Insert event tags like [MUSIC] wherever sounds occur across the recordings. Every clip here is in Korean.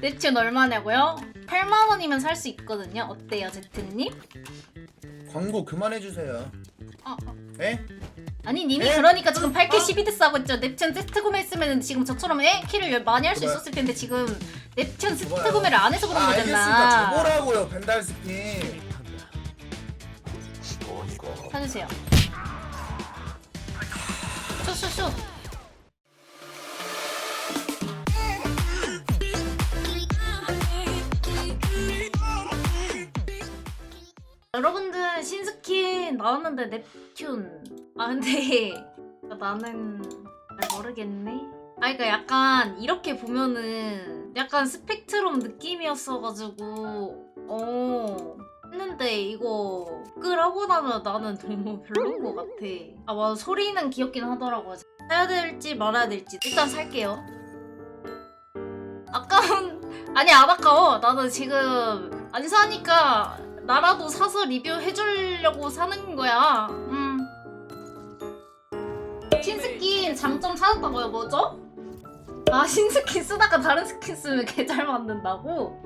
넵튠 얼마냐고요? 8만 원이면 살 수 있거든요. 어때요, 제트님? 광고 그만해 주세요. 어, 어. 에? 아니 님이 네? 그러니까 지금 8K 12데스 하고 있죠. 넵튠 세트 구매했으면 지금 저처럼 에 키를 많이 할 수 그거야. 있었을 텐데 지금 넵튠 세트. 구매를 안 해서 그런 아 거잖아. 알겠으니까 줘보라고요 벤달 스킨. 사주세요. 쇼쇼쇼. 여러분들 신스킨 나왔는데 넵튠. 아 근데 [LAUGHS] 나는 잘 모르겠네. 아 그러니까 약간 이렇게 보면은 약간 스펙트럼 느낌이었어가지고 어 했는데 이거 끌하고 나면 나는 너무 [LAUGHS] 별로인 것 같아. 아 맞아 소리는 귀엽긴 하더라고요. 사야 될지 말아야 될지 일단 살게요. 아까운 아니 안 아까워. 나는 지금 안 사니까 나라도 사서 리뷰해주려고 사는 거야. 음. 신스킨 장점 찾았다고요? 뭐죠? 아 신스킨 쓰다가 다른 스킨 쓰면 개잘 만든다고?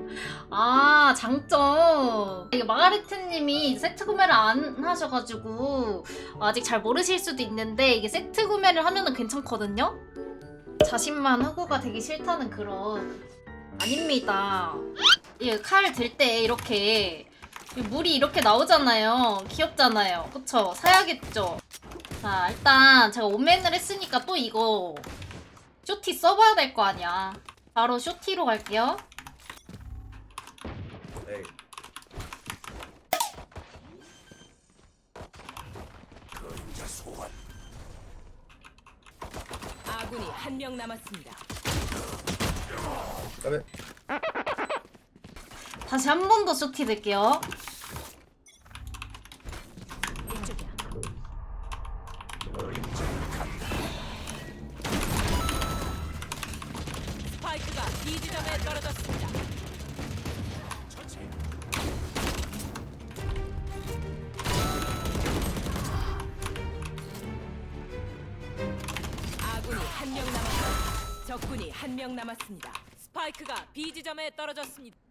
아 장점 이게 마가레트님이 세트 구매를 안 하셔가지고 아직 잘 모르실 수도 있는데 이게 세트 구매를 하면은 괜찮거든요? 자신만 후구가 되기 싫다는 그런 아닙니다 이칼들 때 이렇게 이 물이 이렇게 나오잖아요. 귀엽잖아요. 그쵸? 사야겠죠? 자 일단 제가 오맨을 했으니까 또 이거 쇼티 써봐야 될 거 아니야. 바로 쇼티로 갈게요. 에이. 아군이 한 명 남았습니다. 그다음에 다시 한 번 더 쇼티 들게요 이쪽이야. 스파이크가 B 지점에 떨어졌습니다. 아군이 한 명 남았습니다. 적군이 한 명 남았습니다. 스파이크가 B 지점에 떨어졌습니다.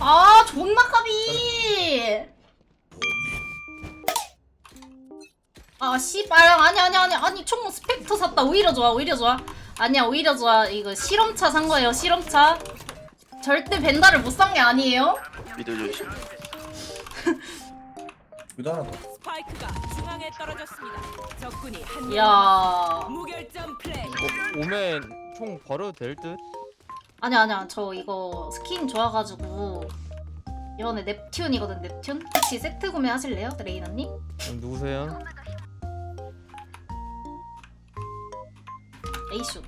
아 존나 까비 아 씨발 아니 아니 아니 아니 총 스펙터 샀다 오히려 좋아 오히려 좋아 아니야 오히려 좋아 이거 실험차 산 거예요 실험차 절대 벤다를 못 산 게 아니에요 미드 조심. 이거 하나 더. 스파이크가 중앙에 떨어졌습니다. 적군이 한 명 이야 남았습니다. 무결점 플레이. 어, 오면 총 벌어도 될 듯? 아니 아니야. 저 이거 스킨 좋아가지고 이번에 넵튠이거든 넵튠? 혹시 세트 구매 하실래요 레이나님? 그럼 누구세요? 에이쇼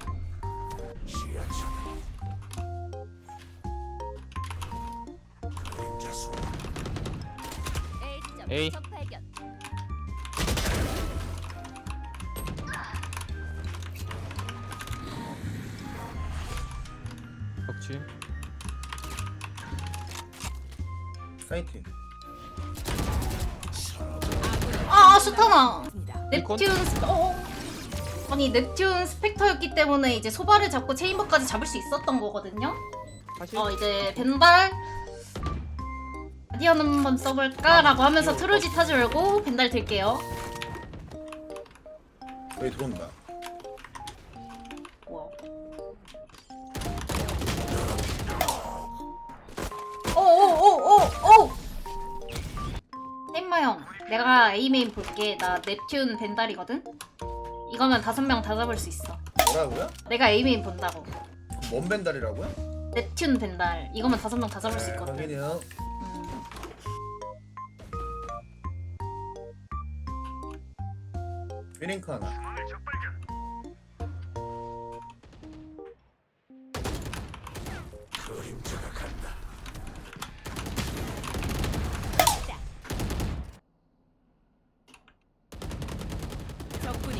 에이 덕치 사이트. 아 슈타나 리콘? 넵튠 스... 어? 아니 넵튠 스펙터였기 때문에 이제 소바를 잡고 체인버까지 잡을 수 있었던 거거든요. 사실 어 이제 벤달 가디언 한번 써볼까라고 하면서 트롤짓 하지 말고 벤달 들게요. 여기 들어온다. 내가 A메인 볼게. 나 넵튠 벤달이거든. 이거면 다섯 명 다 잡을 수 있어. 뭐라고요? 내가 A메인 본다고. 뭔 벤달이라고요? 넵튠 벤달. 이거면 다섯 명 다 잡을 수 네, 있거든. 확인이요. 음. 휘링크 하나.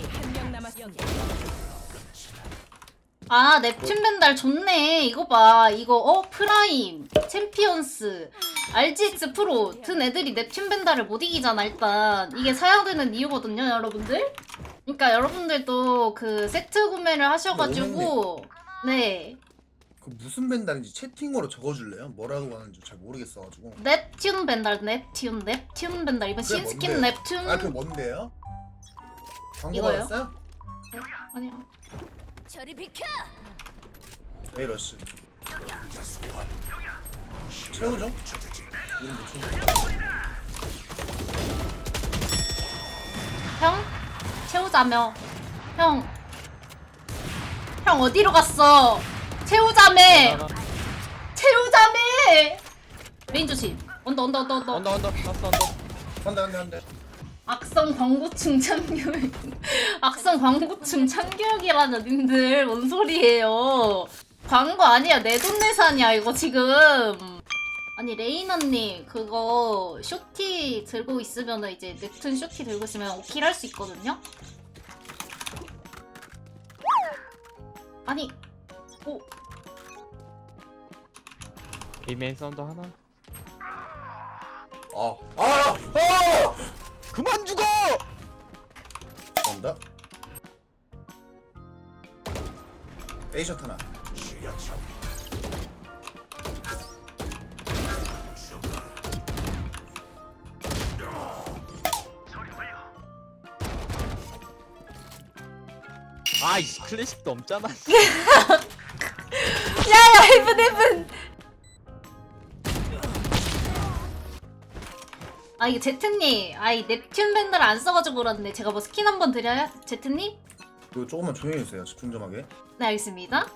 적군이 한 명 남았습니다. 아 넵튠 벤달 좋네. 이거 봐. 이거 어 프라임, 챔피언스, RGX 프로 든 애들이 넵튠 벤달을 못 이기잖아. 일단 이게 사야 되는 이유거든요, 여러분들. 그러니까 여러분들도 그 세트 구매를 하셔가지고 네 그 무슨 벤달인지 채팅으로 적어줄래요? 뭐라고 하는지 잘 모르겠어가지고. 넵튠 벤달 넵� 넵튠 벤달 이번 그게 신스킨 뭔데요? 넵튠 아, 그 뭔데요? 광고 이거요? 받았어요? 아니야 저리 비켜. 에이 러시. 채우죠? 이름 뭐 채우죠? 형 채우자며 형 형 어디로 갔어 채우자며 채우자며 메인 조심 언더 언더 언더 언더 언더 언더 났어 언더 한대 한대. 악성 광고충 참교육 악성 광고충 참교육이라는 님들 뭔 소리예요? 광고 아니야. 내 돈내산이야 이거 지금. 아니 레인 언니 그거 쇼티 들고 있으면 이제 넵툰 쇼티 들고 있으면 오킬 할 수 있거든요? 아니 오. 에이맨 사운드 하나? 아, 아, 아! 그만 죽어 간다. 에이샷 하나. 아이씨 클래식 넘잖아 야야 헤븐 헤븐 아 이게 제트님 아이 넵튠 밴드를 안 써가지고 그러는데 제가 뭐 스킨 한번 드려요? 제트님? 이거 조금만 조용히 해주세요. 집중 좀 하게. 네 알겠습니다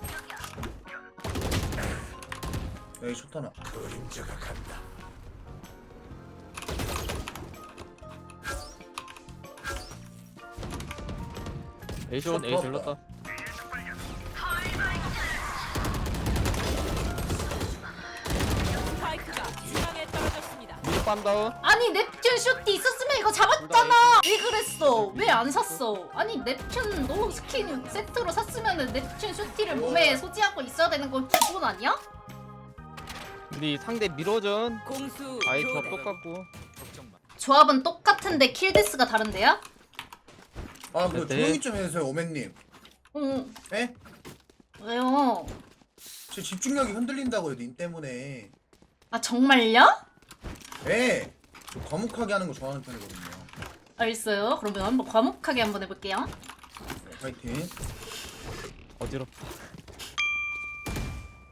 에이샷 하나. 에이션 에이 질렀다 다운 아니 넵튠 쇼티 있었으면 이거 잡았잖아 왜 그랬어 왜 안 샀어 아니 넵튠 너 스킨 세트로 샀으면 넵튠 쇼티를 몸에 소지하고 있어야 되는 건 기본 아니야? 우리 상대 미러전 공수 아이 저 교대. 똑같고 조합은 똑같은데 킬데스가 다른데요? 아, 그 네. 조용히 좀 해주세요, 오맨님. 응 에? 왜요? 제 집중력이 흔들린다고요, 님 때문에. 아 정말요? 에! 저 과묵하게 하는 거 좋아하는 편이거든요. 알겠어요 그러면 한번 과묵하게 한번 해볼게요 네, 파이팅. 어지럽다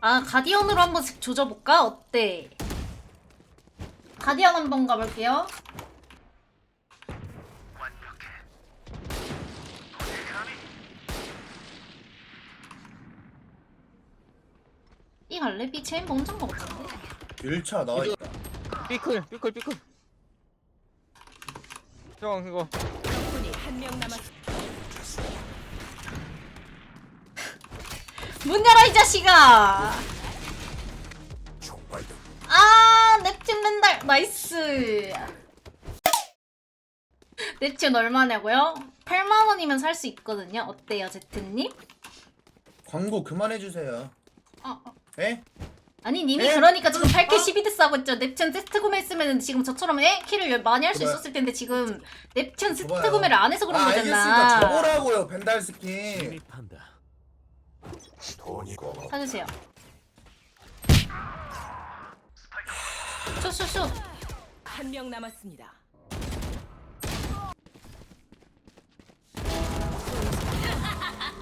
아 가디언으로 한번 슥 조져볼까? 어때? 가디언 한번 가볼게요 이 갈래? 비 체인 봉장 거 같은데? 1차 나와 있다. 삐클 삐클 삐클 형 이거 적군이 한 명 남았습니다. 문 열어 이 자식아! 아 넵튠 맨날 나이스 넵튠 얼마냐고요? 8만원이면 살 수 있거든요 어때요 제트님? 광고 그만해주세요. 어, 어. 에? 아니 님이 에? 그러니까 지금 8K 어? 12대 싸고 있죠 넵튠 세트 구매했으면 지금 저처럼 에? 키를 많이 할수 줘봐요. 있었을 텐데 지금 넵튠 세트 줘봐요. 구매를 안 해서 그런 아, 거잖아 알겠습니다. 저거라고요, 벤달 스킨. 사주세요 쇼쇼쇼 한 명 남았습니다.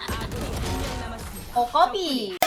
아군이 한명 남았습니다. 어 까비